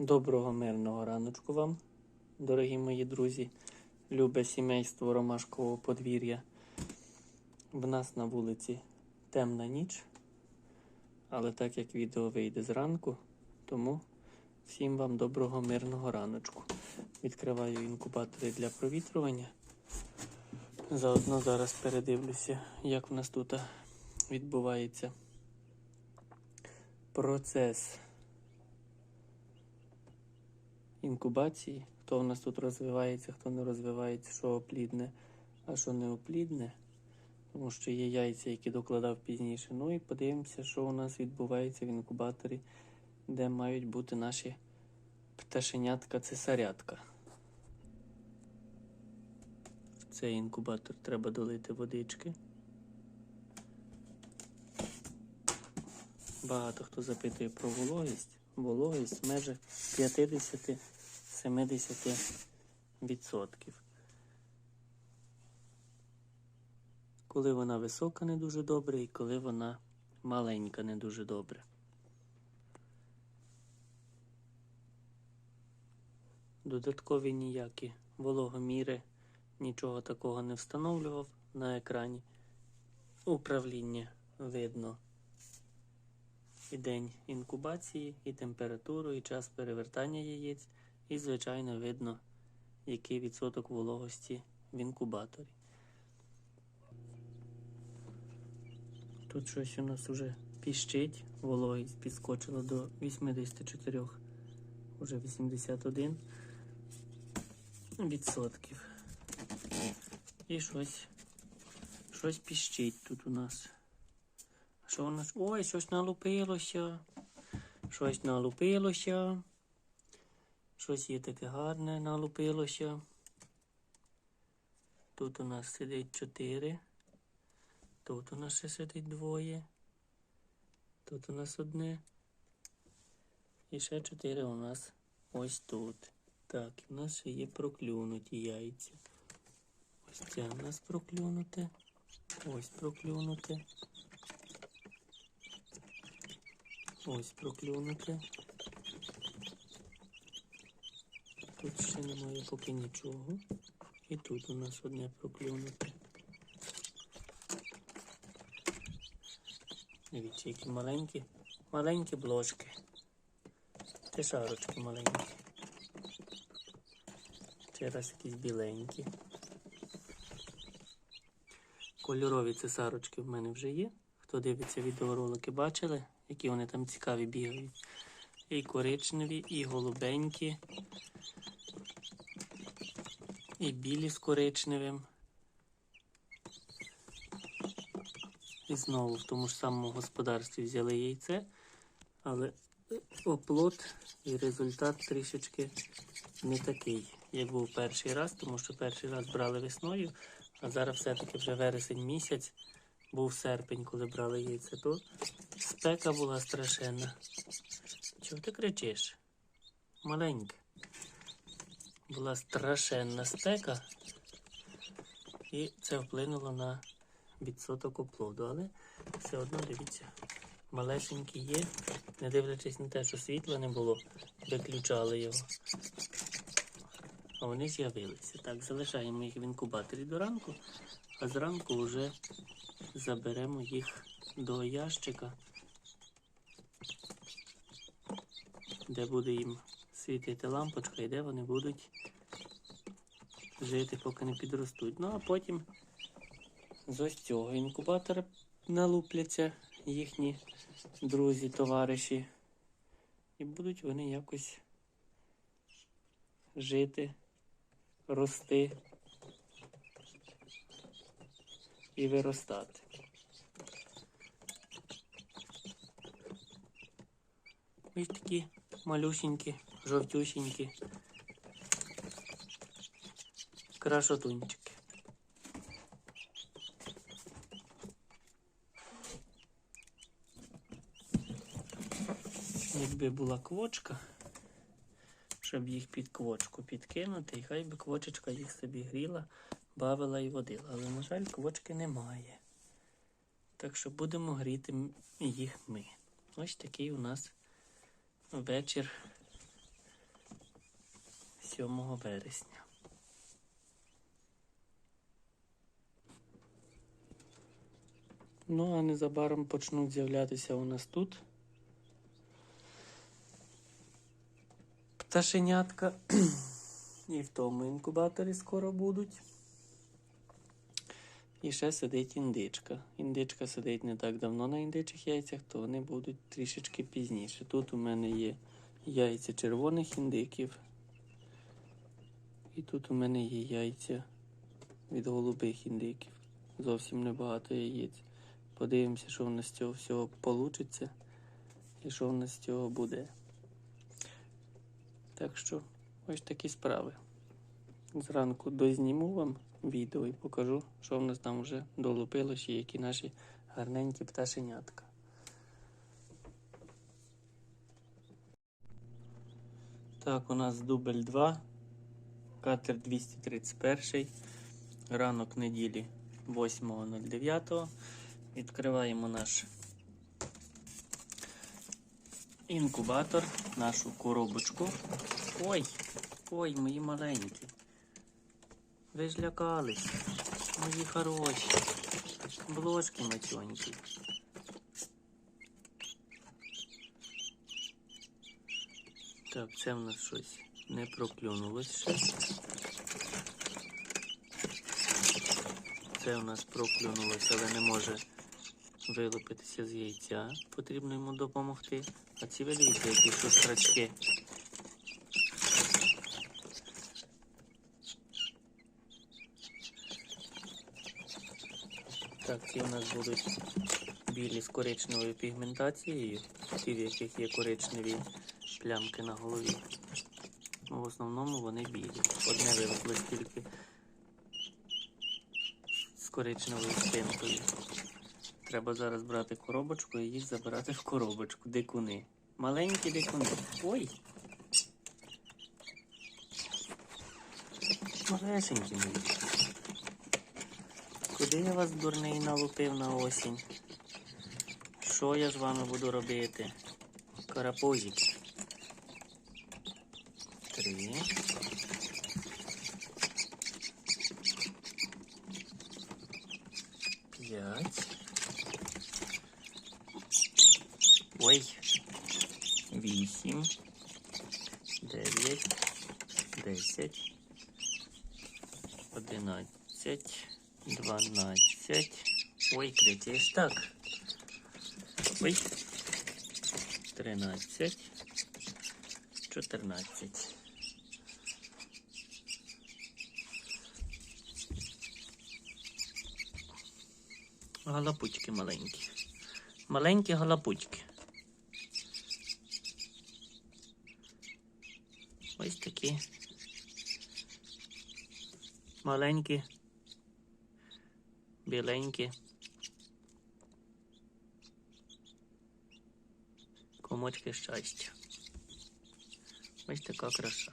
Доброго мирного раночку вам, дорогі мої друзі, любе сімейство Ромашкового подвір'я. В нас на вулиці темна ніч, але так як відео вийде зранку, тому всім вам доброго мирного раночку. Відкриваю інкубатори для провітрювання. Заодно зараз передивлюся, як в нас тут відбувається процес інкубації, хто в нас тут розвивається, хто не розвивається, що оплідне, а що не оплідне. Тому що є яйця, які докладав пізніше. Ну і подивимося, що у нас відбувається в інкубаторі, де мають бути наші пташенятка цесарятка. В цей інкубатор треба долити водички. Багато хто запитує про вологість. Вологість в межах 50-70%. Коли вона висока, не дуже добре, і коли вона маленька, не дуже добре. Додаткові ніякі вологоміри, нічого такого не встановлював на екрані. Управління видно і день інкубації, і температуру, і час перевертання яєць, і, звичайно, видно, який відсоток вологості в інкубаторі. Тут щось у нас вже піщить, вологість підскочила до 84, вже 81 відсотків. І щось, щось піщить тут у нас. Що у нас? Ой, щось налупилося. Щось налупилося. Щось є таке гарне налупилося. Тут у нас сидить чотири. Тут у нас ще сидить двоє. Тут у нас одне. І ще чотири у нас ось тут. Так, в нас ще є проклюнуті яйця. Ось це у нас проклюнуте. Ось проклюнуте. Ось проклюнути. Тут ще немає поки нічого. І тут у нас одне проклюнуте. Дивіться, які маленькі, маленькі блошки. Це шарочки маленькі. Ще раз якісь біленькі. Кольорові цесарочки в мене вже є. Хто дивиться відеоролики, бачили, які вони там цікаві бігають. І коричневі, і голубенькі, і білі з коричневим. І знову в тому ж самому господарстві взяли яйце, але оплот і результат трішечки не такий, як був перший раз, тому що перший раз брали весною, а зараз все-таки вже вересень місяць був серпень, коли брали яйця, то спека була страшенна. Чого ти кричиш? Маленька. Була страшенна спека, і це вплинуло на відсоток оплоду. Але все одно дивіться, малесенькі є, не дивлячись на те, що світла не було, виключали його. А вони з'явилися. Так, залишаємо їх в інкубаторі до ранку, а зранку вже заберемо їх до ящика, де буде їм світити лампочка і де вони будуть жити, поки не підростуть. Ну а потім з ось цього інкубатора налупляться їхні друзі, товариші, і будуть вони якось жити, рости і виростати. Ось такі малюсенькі, жовтюсінькі красотунчики. Якби була квочка, щоб їх під квочку підкинути, і хай би квочечка їх собі гріла, бавила і водила. Але, на жаль, квочки немає. Так що будемо гріти їх ми. Ось такий у нас вечір 7 вересня. Ну, а незабаром почнуть з'являтися у нас тут. Пташенятка. І в тому інкубаторі скоро будуть. І ще сидить індичка. Індичка сидить не так давно на індичих яйцях, то вони будуть трішечки пізніше. Тут у мене є яйця червоних індиків. І тут у мене є яйця від голубих індиків. Зовсім небагато яєць. Подивимося, що в нас з цього всього вийде і що в нас з цього буде. Так що ось такі справи. Зранку дозніму вам відео і покажу, що в нас там вже долупилось і які наші гарненькі пташенятка. Так, у нас дубль 2, катер 231, ранок неділі 8.09. Відкриваємо наш інкубатор, нашу коробочку. Ой, ой, мої маленькі. Ви ж лякались, мої хороші. Бложки матьонькі. Так, це в нас щось не проклюнулось ще. Це у нас проклюнулося, але не може вилупитися з яйця. Потрібно йому допомогти. А ці дивіться, які тут страчки. Так, ці у нас будуть білі з коричневою пігментацією, ті, в яких є коричневі плямки на голові. Ну, в основному вони білі. Одне вилуплось тільки з коричневою спинкою. Треба зараз брати коробочку і їх забирати в коробочку. Дикуни. Маленькі дикуни. Ой! Малесенькі мої. Куди я вас дурний налупив на осінь? Що я з вами буду робити? Карапузик. Три. П'ять. 10, 11, 12. Ой, третій так. Ой. тринадцять, чотирнадцять. Галапучки маленькі. Маленькі галапучки. Ось такі. Маленькі. Біленькі. Комочки щастя. Ось така краса.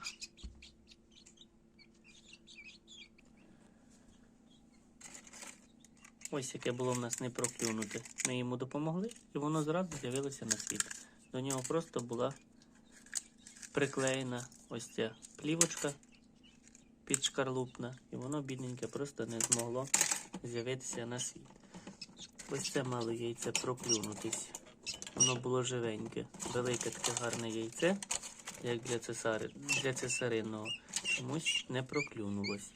Ось яке було в нас не проклюнуте. Ми йому допомогли, і воно зразу з'явилося на світ. До нього просто була приклеєна ось ця плівочка підшкарлупна, і воно бідненьке просто не змогло з'явитися на світ. Ось це мало яйце проклюнутись. Воно було живеньке, велике таке гарне яйце, як для цесари, для цесаринного. Чомусь не проклюнулось.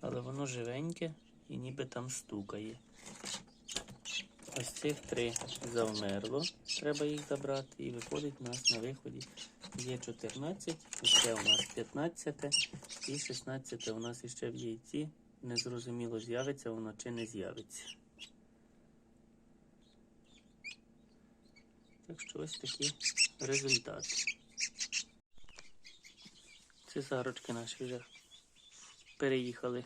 Але воно живеньке і ніби там стукає. Ось цих три завмерло. Треба їх забрати. І виходить у нас на виході є 14, і ще у нас 15 і 16 у нас іще в яйці. Незрозуміло, з'явиться воно чи не з'явиться. Так що ось такі результати. Цесарочки наші вже переїхали,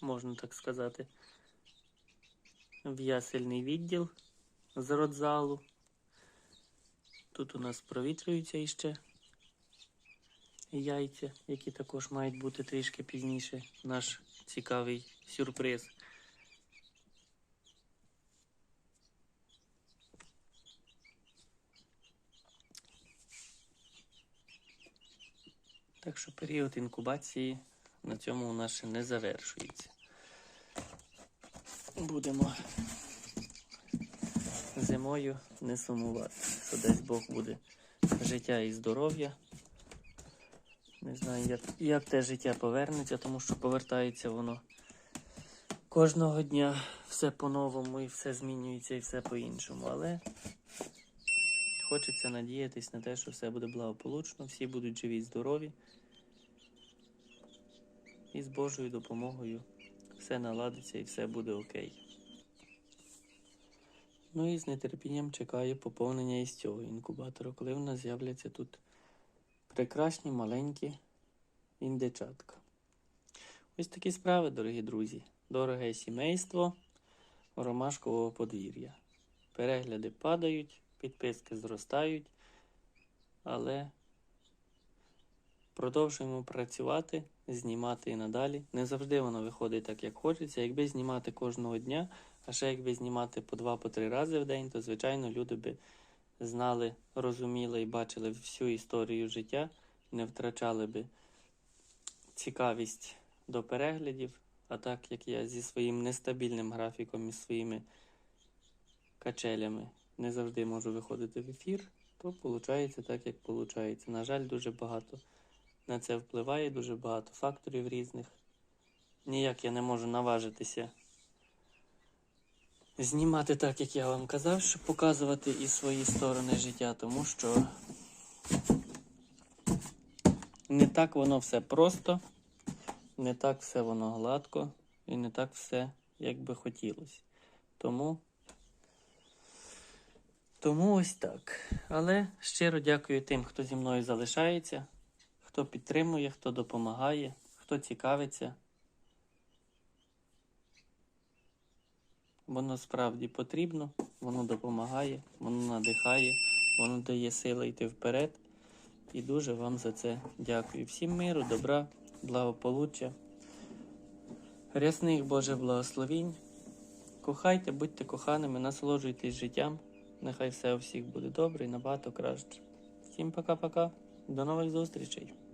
можна так сказати, в'ясельний відділ з родзалу. Тут у нас провітрюються іще яйця, які також мають бути трішки пізніше. Наш цікавий сюрприз. Так що період інкубації на цьому у нас ще не завершується. Будемо зимою не сумувати, що десь Бог буде життя і здоров'я. Не знаю, як, як те життя повернеться, тому що повертається воно кожного дня все по-новому і все змінюється і все по-іншому. Але хочеться надіятись на те, що все буде благополучно, всі будуть живі і здорові. І з Божою допомогою все наладиться і все буде окей. Ну і з нетерпінням чекаю поповнення із цього інкубатора, коли в нас з'являться тут прекрасні маленькі індичатка. Ось такі справи, дорогі друзі. Дороге сімейство ромашкового подвір'я. Перегляди падають, підписки зростають, але продовжуємо працювати, знімати і надалі. Не завжди воно виходить так, як хочеться. Якби знімати кожного дня, а ще якби знімати по два, по три рази в день, то звичайно люди би знали, розуміли і бачили всю історію життя, не втрачали би цікавість до переглядів. А так як я зі своїм нестабільним графіком і своїми качелями не завжди можу виходити в ефір, то виходить так, як виходить. На жаль, дуже багато на це впливає, дуже багато факторів різних. Ніяк я не можу наважитися знімати так, як я вам казав, щоб показувати і свої сторони життя, тому що не так воно все просто, не так все воно гладко і не так все, як би хотілося. Тому, тому ось так. Але щиро дякую тим, хто зі мною залишається, хто підтримує, хто допомагає, хто цікавиться. Воно справді потрібно, воно допомагає, воно надихає, воно дає сили йти вперед. І дуже вам за це дякую. Всім миру, добра, благополуччя, рясних Божих благословінь. Кохайте, будьте коханими, насолоджуйтесь життям. Нехай все у всіх буде добре і набагато краще. Всім пока-пока. До нових зустрічей!